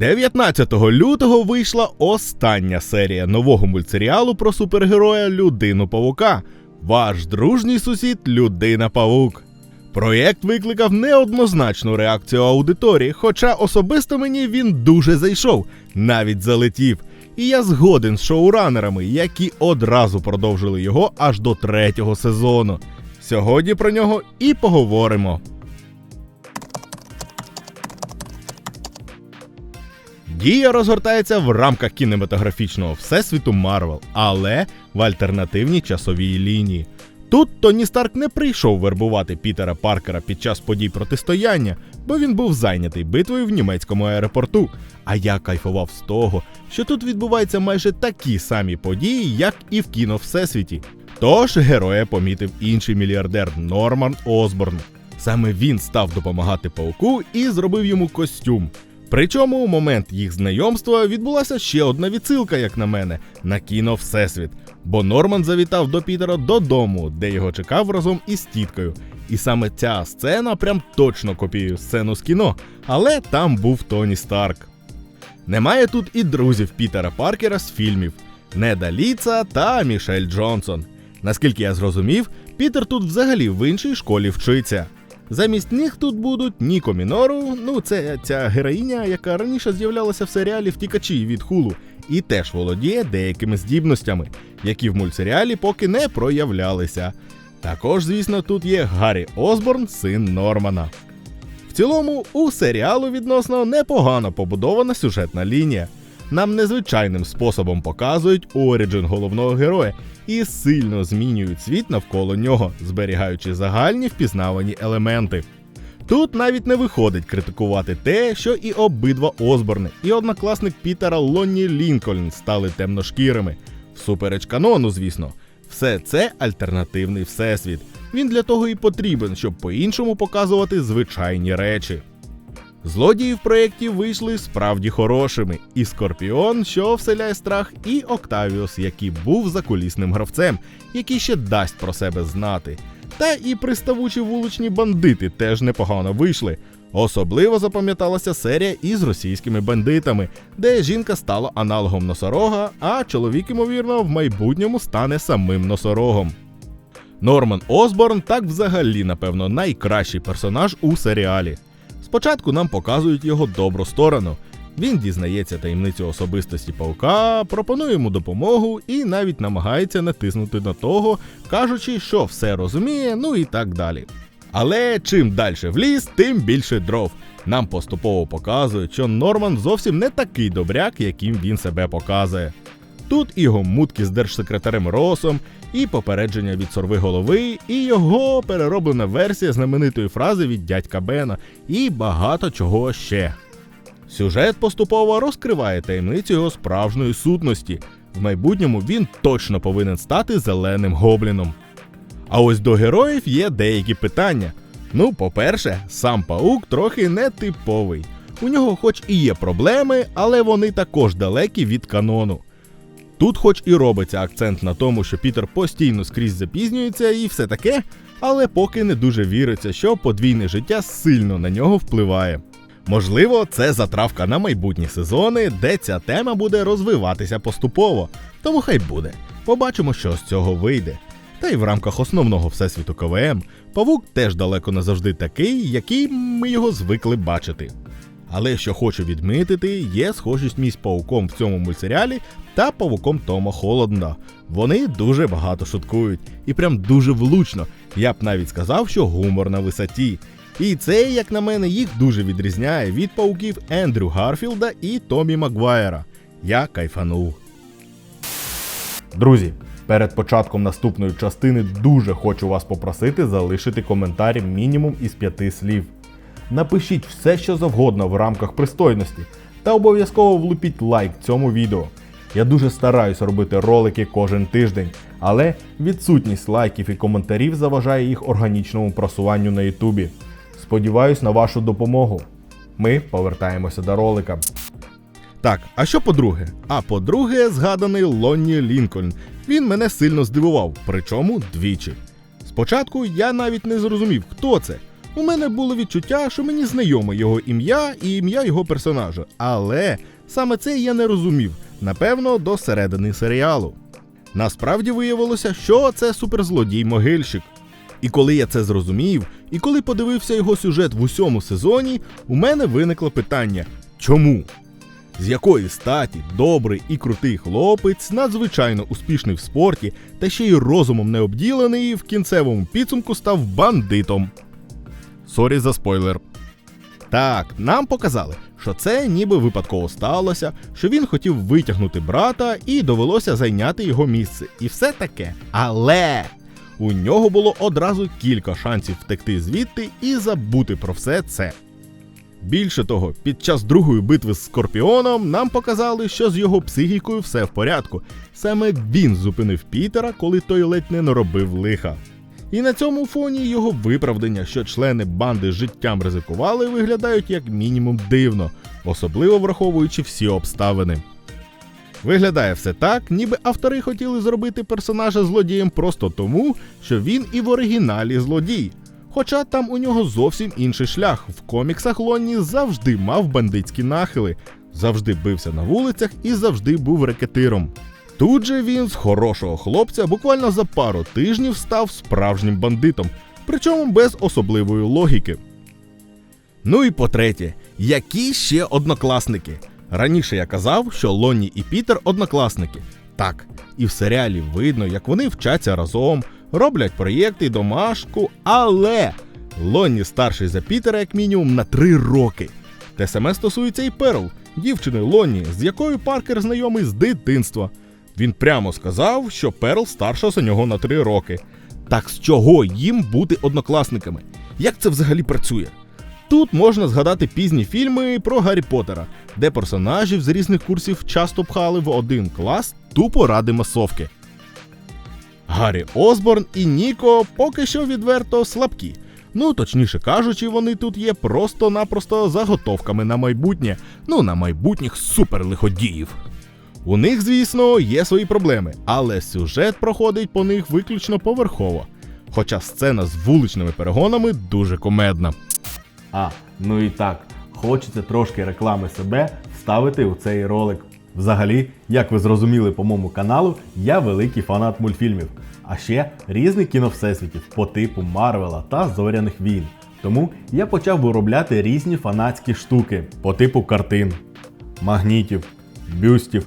19 лютого вийшла остання серія нового мультсеріалу про супергероя Людину Павука. Ваш дружній сусід Людина Павук. Проєкт викликав неоднозначну реакцію аудиторії, хоча особисто мені він дуже зайшов, навіть залетів. І я згоден з шоуранерами, які одразу продовжили його аж до третього сезону. Сьогодні про нього і поговоримо. Дія розгортається в рамках кінематографічного всесвіту Марвел, але в альтернативній часовій лінії. Тут Тоні Старк не прийшов вербувати Пітера Паркера під час подій протистояння, бо він був зайнятий битвою в німецькому аеропорту. А я кайфував з того, що тут відбуваються майже такі самі події, як і в кіно Всесвіті. Тож героя помітив інший мільярдер Норман Осборн. Саме він став допомагати пауку і зробив йому костюм. Причому у момент їх знайомства відбулася ще одна відсилка, як на мене, на кіно Всесвіт. Бо Норман завітав до Пітера додому, де його чекав разом із тіткою. І саме ця сцена прям точно копіює сцену з кіно, але там був Тоні Старк. Немає тут і друзів Пітера Паркера з фільмів Неда Ліца та Мішель Джонсон. Наскільки я зрозумів, Пітер тут взагалі в іншій школі вчиться. Замість них тут будуть Ніко Мінору, ну це ця героїня, яка раніше з'являлася в серіалі Втікачі від Хулу, і теж володіє деякими здібностями, які в мультсеріалі поки не проявлялися. Також, звісно, тут є Гаррі Осборн, син Нормана. В цілому, у серіалу відносно непогано побудована сюжетна лінія. Нам незвичайним способом показують оріджин головного героя і сильно змінюють світ навколо нього, зберігаючи загальні впізнавані елементи. Тут навіть не виходить критикувати те, що і обидва Осборни, і однокласник Пітера Лонні Лінкольн стали темношкірими. Всупереч канону, звісно, все це альтернативний всесвіт. Він для того і потрібен, щоб по-іншому показувати звичайні речі. Злодії в проєкті вийшли справді хорошими, і Скорпіон, що вселяє страх, і Октавіус, який був закулісним гравцем, який ще дасть про себе знати. Та і приставучі вуличні бандити теж непогано вийшли. Особливо запам'яталася серія із російськими бандитами, де жінка стала аналогом носорога, а чоловік, ймовірно, в майбутньому стане самим носорогом. Норман Осборн так взагалі, напевно, найкращий персонаж у серіалі. Спочатку нам показують його добру сторону. Він дізнається таємницю особистості паука, пропонує йому допомогу і навіть намагається натиснути на того, кажучи, що все розуміє, ну і так далі. Але чим далі в ліс, тим більше дров. Нам поступово показують, що Норман зовсім не такий добряк, яким він себе показує. Тут і його мутки з держсекретарем Росом, і попередження від сорви голови, і його перероблена версія знаменитої фрази від дядька Бена, і багато чого ще. Сюжет поступово розкриває таємницю його справжньої сутності. В майбутньому він точно повинен стати зеленим гобліном. А ось до героїв є деякі питання. Ну, по-перше, сам паук трохи нетиповий. У нього, хоч і є проблеми, але вони також далекі від канону. Тут, хоч і робиться акцент на тому, що Пітер постійно скрізь запізнюється і все таке, але поки не дуже віриться, що подвійне життя сильно на нього впливає. Можливо, це затравка на майбутні сезони, де ця тема буде розвиватися поступово. Тому хай буде. Побачимо, що з цього вийде. Та й в рамках основного всесвіту КВМ павук теж далеко не завжди такий, який ми його звикли бачити. Але що хочу відмітити, є схожість між пауком в цьому мультсеріалі та павуком Тома Холланда. Вони дуже багато шуткують і прям дуже влучно. Я б навіть сказав, що гумор на висоті. І це, як на мене, їх дуже відрізняє від пауків Ендрю Гарфілда і Томі Магуайра. Я кайфанув. Друзі, перед початком наступної частини дуже хочу вас попросити залишити коментар мінімум із п'яти слів. Напишіть все, що завгодно в рамках пристойності, та обов'язково влупіть лайк цьому відео. Я дуже стараюсь робити ролики кожен тиждень, але відсутність лайків і коментарів заважає їх органічному просуванню на Ютубі. Сподіваюсь на вашу допомогу. Ми повертаємося до ролика. Так, а що по-друге? А по-друге, згаданий Лонні Лінкольн. Він мене сильно здивував, причому двічі. Спочатку я навіть не зрозумів, хто це. У мене було відчуття, що мені знайоме його ім'я і ім'я його персонажа. Але саме це я не розумів, напевно, до середини серіалу. Насправді виявилося, що це суперзлодій могильщик. І коли я це зрозумів, і коли подивився його сюжет в усьому сезоні, у мене виникло питання: чому? З якої статі добрий і крутий хлопець, надзвичайно успішний в спорті та ще й розумом не обділений, в кінцевому підсумку став бандитом. Сорі за спойлер. Так, нам показали, що це ніби випадково сталося, що він хотів витягнути брата і довелося зайняти його місце. І все таке. Але у нього було одразу кілька шансів втекти звідти і забути про все це. Більше того, під час другої битви з Скорпіоном нам показали, що з його психікою все в порядку. Саме він зупинив Пітера, коли той ледь не наробив лиха. І на цьому фоні його виправдання, що члени банди життям ризикували, виглядають як мінімум дивно, особливо враховуючи всі обставини. Виглядає все так, ніби автори хотіли зробити персонажа злодієм просто тому, що він і в оригіналі злодій. Хоча там у нього зовсім інший шлях. В коміксах Лонні завжди мав бандитські нахили, завжди бився на вулицях і завжди був рекетиром. Тут же він з хорошого хлопця буквально за пару тижнів став справжнім бандитом, причому без особливої логіки. Ну і по-третє, які ще однокласники? Раніше я казав, що Лонні і Пітер однокласники. Так, і в серіалі видно, як вони вчаться разом, роблять проєкти домашку, але Лонні старший за Пітера як мінімум на три роки. Те саме стосується і Перл, дівчини Лонні, з якою Паркер знайомий з дитинства. Він прямо сказав, що Перл старша за нього на три роки. Так з чого їм бути однокласниками? Як це взагалі працює? Тут можна згадати пізні фільми про Гаррі Поттера, де персонажів з різних курсів часто пхали в один клас тупо ради масовки. Гаррі Осборн і Ніко поки що відверто слабкі. Ну, точніше кажучи, вони тут є просто-напросто заготовками на майбутнє, ну на майбутніх суперлиходіїв. У них, звісно, є свої проблеми, але сюжет проходить по них виключно поверхово. Хоча сцена з вуличними перегонами дуже комедна. А, ну і так, хочеться трошки реклами себе вставити у цей ролик. Взагалі, як ви зрозуміли по моєму каналу, я великий фанат мультфільмів, а ще різних кіновсесвітів по типу Марвела та Зоряних війн. Тому я почав виробляти різні фанатські штуки по типу картин, магнітів, бюстів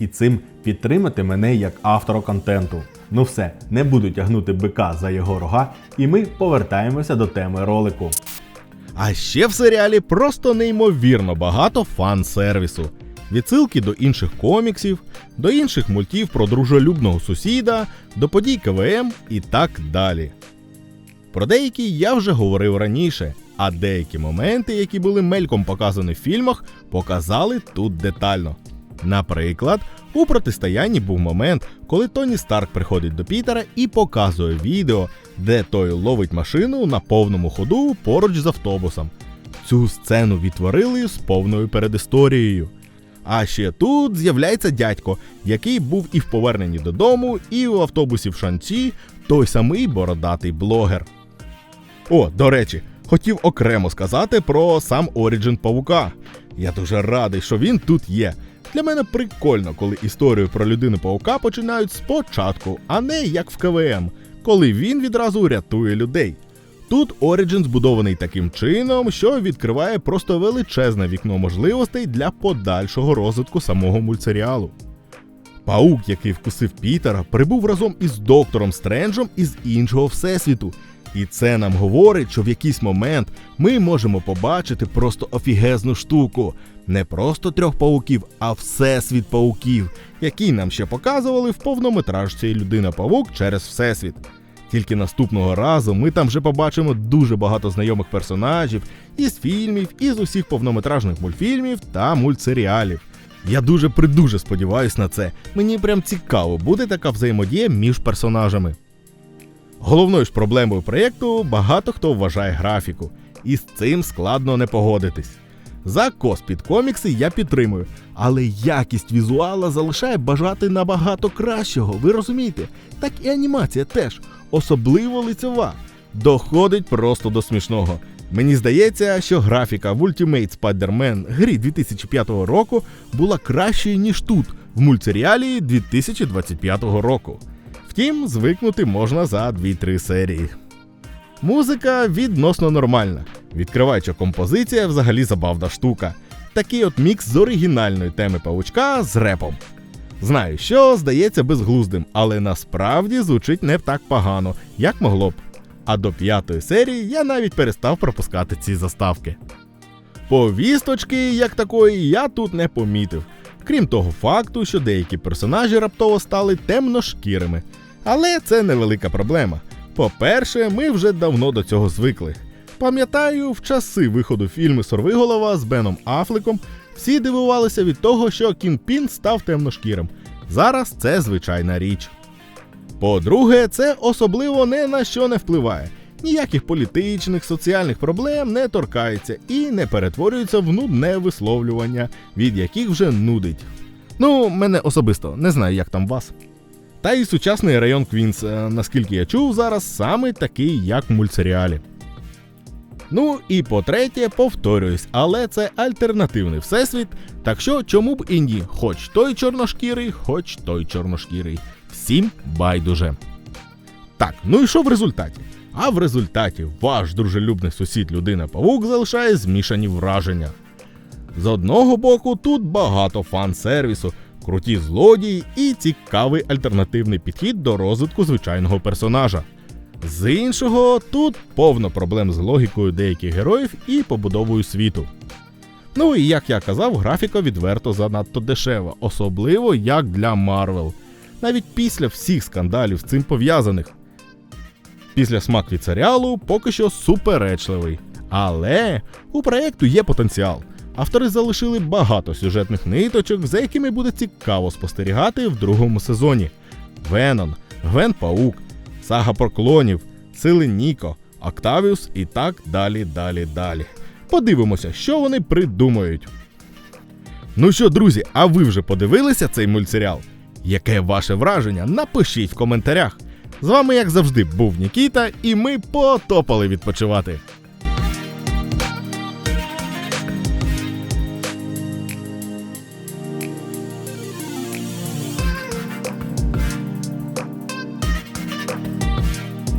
І цим підтримати мене як автора контенту. Ну все, не буду тягнути бика за його рога, і ми повертаємося до теми ролику. А ще в серіалі просто неймовірно багато фан-сервісу. Відсилки до інших коміксів, до інших мультів про дружелюбного сусіда, до подій КВМ і так далі. Про деякі я вже говорив раніше, а деякі моменти, які були мельком показані в фільмах, показали тут детально. Наприклад, у протистоянні був момент, коли Тоні Старк приходить до Пітера і показує відео, де той ловить машину на повному ходу поруч з автобусом. Цю сцену відтворили з повною передісторією. А ще тут з'являється дядько, який був і в поверненні додому, і у автобусі в шанці, той самий бородатий блогер. О, до речі, хотів окремо сказати про сам Оріджин Павука. Я дуже радий, що він тут є. Для мене прикольно, коли історію про людину паука починають спочатку, а не як в КВМ, коли він відразу рятує людей. Тут Origin збудований таким чином, що відкриває просто величезне вікно можливостей для подальшого розвитку самого мультсеріалу. Паук, який вкусив Пітера, прибув разом із доктором Стренджем із іншого всесвіту. І це нам говорить, що в якийсь момент ми можемо побачити просто офігезну штуку. Не просто трьох пауків, а всесвіт пауків, який нам ще показували в повнометражці Людина Павук через Всесвіт. Тільки наступного разу ми там вже побачимо дуже багато знайомих персонажів із фільмів, із усіх повнометражних мультфільмів та мультсеріалів. Я дуже придуже сподіваюсь на це. Мені прям цікаво, буде така взаємодія між персонажами. Головною ж проблемою проєкту багато хто вважає графіку, і з цим складно не погодитись. Закос під комікси я підтримую, але якість візуала залишає бажати набагато кращого, ви розумієте? Так і анімація теж, особливо лицьова. Доходить просто до смішного. Мені здається, що графіка в Ultimate Spider-Man грі 2005 року була кращою, ніж тут, в мультсеріалі 2025 року. Втім, звикнути можна за 2-3 серії. Музика відносно нормальна. Відкриваюча композиція взагалі забавна штука. Такий от мікс з оригінальної теми павучка з репом. Знаю, що здається безглуздим, але насправді звучить не так погано, як могло б. А до п'ятої серії я навіть перестав пропускати ці заставки. Повісточки, як такої, я тут не помітив. Крім того факту, що деякі персонажі раптово стали темношкірими. Але це невелика проблема. По-перше, ми вже давно до цього звикли. Пам'ятаю, в часи виходу фільму Сорвиголова з Беном Афлеком всі дивувалися від того, що Кінпін став темношкірим. Зараз це звичайна річ. По-друге, це особливо не на що не впливає. Ніяких політичних, соціальних проблем не торкається і не перетворюється в нудне висловлювання, від яких вже нудить. Ну, мене особисто, не знаю, як там вас. Та і сучасний район Квінс, е, наскільки я чув, зараз саме такий, як в мультсеріалі. Ну і по-третє, повторююсь, але це альтернативний всесвіт, так що чому б і ні, хоч той чорношкірий, хоч той чорношкірий. Всім байдуже. Так, ну і що в результаті? А в результаті ваш дружелюбний сусід людина павук залишає змішані враження. З одного боку, тут багато фан-сервісу, круті злодії і цікавий альтернативний підхід до розвитку звичайного персонажа. З іншого, тут повно проблем з логікою деяких героїв і побудовою світу. Ну і як я казав, графіка відверто занадто дешева, особливо як для Марвел. Навіть після всіх скандалів з цим пов'язаних. Після смак від серіалу поки що суперечливий. Але у проєкту є потенціал. Автори залишили багато сюжетних ниточок, за якими буде цікаво спостерігати в другому сезоні. Венон, Гвен Паук, Сага про клонів, Сили Ніко, Октавіус і так далі, далі, далі. Подивимося, що вони придумають. Ну що, друзі, а ви вже подивилися цей мультсеріал? Яке ваше враження? Напишіть в коментарях. З вами, як завжди, був Нікіта, і ми потопали відпочивати.